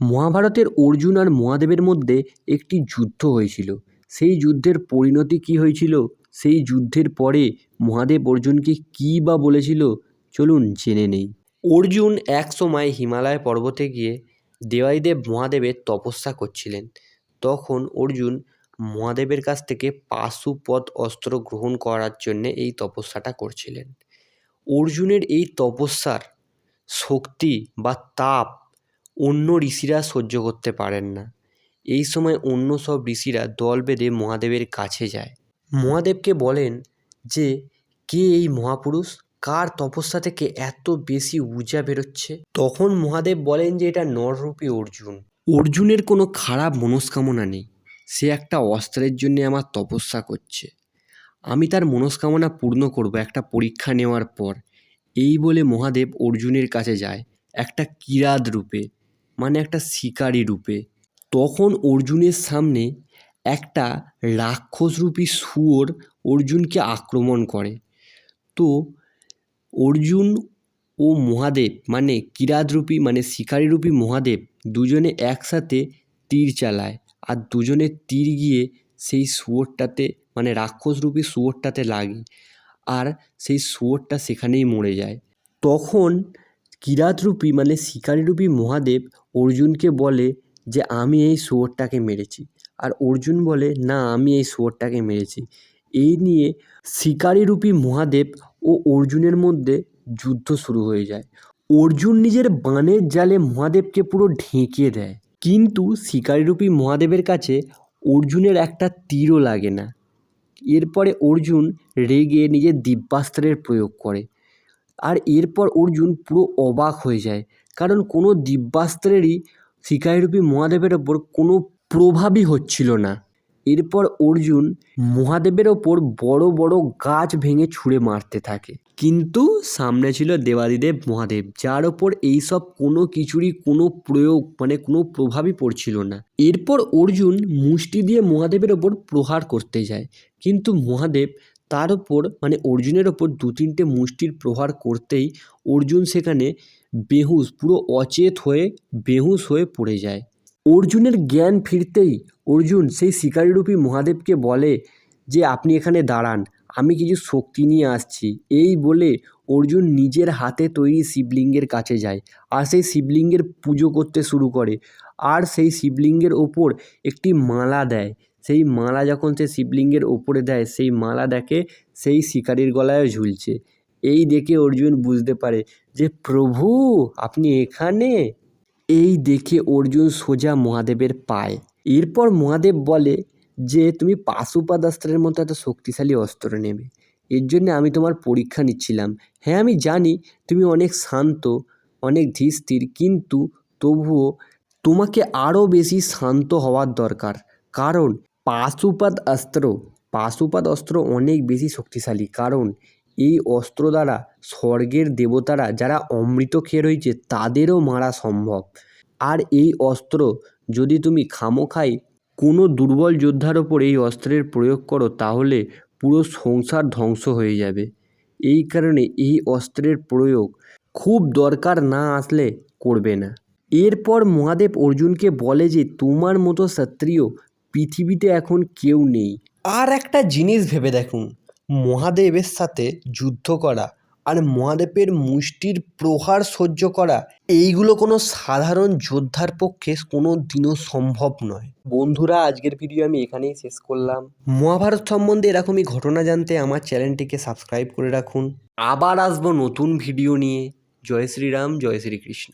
মহাভারতের অর্জুন আর মহাদেবের মধ্যে একটি যুদ্ধ হয়েছিল। সেই যুদ্ধের পরিণতি কী হয়েছিল? সেই যুদ্ধের পরে মহাদেব অর্জুনকে কী বা বলেছিল? চলুন জেনে নেই। অর্জুন এক সময় হিমালয় পর্বতে গিয়ে দেবাদিদেব মহাদেবের তপস্যা করছিলেন। তখন অর্জুন মহাদেবের কাছ থেকে পাশুপত অস্ত্র গ্রহণ করার জন্যে এই তপস্যাটা করছিলেন। অর্জুনের এই তপস্যার শক্তি বা তাপ অন্য ঋষিরা সহ্য করতে পারেন না। এই সময় অন্য সব ঋষিরা দল বেঁধে মহাদেবের কাছে যায়। মহাদেবকে বলেন যে, কে এই মহাপুরুষ? কার তপস্যা থেকে এত বেশি ঊর্জা বেরোচ্ছে? তখন মহাদেব বলেন যে, এটা নররূপী অর্জুন। অর্জুনের কোনো খারাপ মনস্কামনা নেই। সে একটা অস্ত্রের জন্যে আমার তপস্যা করছে। আমি তার মনস্কামনা পূর্ণ করব একটা পরীক্ষা নেওয়ার পর। এই বলে মহাদেব অর্জুনের কাছে যায়, একটা কিরাত রূপে। মানে একটা শিকারী রূপে। তখন অর্জুনের সামনে একটা রাক্ষসরূপী শুয়োর অর্জুনকে আক্রমণ করে। তো অর্জুন ও মহাদেব মানে কিরাতরূপী মানে শিকারীরূপী মহাদেব দুজনে একসাথে তীর চালায় আর দুজনের তীর গিয়ে সেই শুয়োরটাতে মানে রাক্ষসরূপী শুয়োরটাতে লাগে আর সেই শুয়োরটা সেখানেই মরে যায়। তখন কিরাতরূপী মানে শিকারীরূপী মহাদেব অর্জুনকে বলে যে, আমি এই শুয়োরটাকে মেরেছি। আর অর্জুন বলে, না, আমি এই শুয়োরটাকে মেরেছি। এই নিয়ে শিকারীরূপী মহাদেব ও অর্জুনের মধ্যে যুদ্ধ শুরু হয়ে যায়। অর্জুন নিজের বাণের জালে মহাদেবকে পুরো ঢেকে দেয়। কিন্তু শিকারীরূপী মহাদেবের কাছে অর্জুনের একটা তীরও লাগে না। এরপরে অর্জুন রেগে নিজের দিব্যাস্ত্রের প্রয়োগ করে। আর এরপর অর্জুন পুরো অবাক হয়ে যায়। কারণ কোনো দিব্যাস্ত্রেরই শিকারীরূপী মহাদেবের ওপর কোনো প্রভাবই হচ্ছিল না। এরপর অর্জুন মহাদেবের ওপর বড় বড় গাছ ভেঙে ছুঁড়ে মারতে থাকে। কিন্তু সামনে ছিল দেবাদিদেব মহাদেব, যার ওপর এইসব কোনো কিছুরই কোনো প্রয়োগ মানে কোনো প্রভাবই পড়ছিল না। এরপর অর্জুন মুষ্টি দিয়ে মহাদেবের ওপর প্রহার করতে যায়। কিন্তু মহাদেব তার ওপর মানে অর্জুনের ওপর দু তিনটে মুষ্টির প্রহার করতেই অর্জুন সেখানে বেহুশ, পুরো অচেত হয়ে বেহুশ হয়ে পড়ে যায়। অর্জুনের জ্ঞান ফিরতেই অর্জুন সেই শিকারীরূপী মহাদেবকে বলে যে, আপনি এখানে দাঁড়ান, আমি কিছু শক্তি নিয়ে আসছি। এই বলে অর্জুন নিজের হাতে তৈরি শিবলিঙ্গের কাছে যায় আর সেই শিবলিঙ্গের পুজো করতে শুরু করে। আর সেই শিবলিঙ্গের ওপর একটি মালা দেয়। সেই মালা যখন সে শিবলিঙ্গের ওপরে দেয়, সেই মালা দেখে সেই শিকারির গলায়ও ঝুলছে। এই দেখে অর্জুন বুঝতে পারে যে, প্রভু, আপনি এখানে? এই দেখে অর্জুন সোজা মহাদেবের পায়। এরপর মহাদেব বলে যে, তুমি পাশুপাত অস্ত্রের মতো এত শক্তিশালী অস্ত্র নেবে। এর জন্য আমি তোমার পরীক্ষা নিচ্ছিলাম। হ্যাঁ আমি জানি তুমি অনেক শান্ত, অনেক ধীর স্থির, কিন্তু তবুও তোমাকে আরও বেশি শান্ত হওয়ার দরকার। কারণ পাশুপাত অস্ত্র পাশুপাত অস্ত্র অনেক বেশি শক্তিশালী। কারণ এই অস্ত্র দ্বারা স্বর্গের দেবতারা যারা অমৃত খেয়ে রয়েছে, তাদেরও মারা সম্ভব। আর এই অস্ত্র যদি তুমি খামোখাই কোনো দুর্বল যোদ্ধার ওপর এই অস্ত্রের প্রয়োগ করো, তাহলে পুরো সংসার ধ্বংস হয়ে যাবে। এই কারণে এই অস্ত্রের প্রয়োগ খুব দরকার না আসলে করবে না। এরপর মহাদেব অর্জুনকে বলে যে, তোমার মতো ক্ষত্রিয় পৃথিবীতে এখন কেউ নেই। আর একটা জিনিস ভেবে দেখুন মহাদেবের সাথে যুদ্ধ করা আর মহাদেবের মুষ্টির প্রহার সহ্য করা এইগুলো কোনো সাধারণ যোদ্ধার পক্ষে কোনো দিনও সম্ভব নয়। বন্ধুরা আজকের ভিডিও আমি এখানেই শেষ করলাম। মহাভারত সম্বন্ধে এরকমই ঘটনা জানতে আমার চ্যানেলটিকে সাবস্ক্রাইব করে রাখুন। আবার আসব নতুন ভিডিও নিয়ে। জয় শ্রীরাম জয় শ্রীকৃষ্ণ।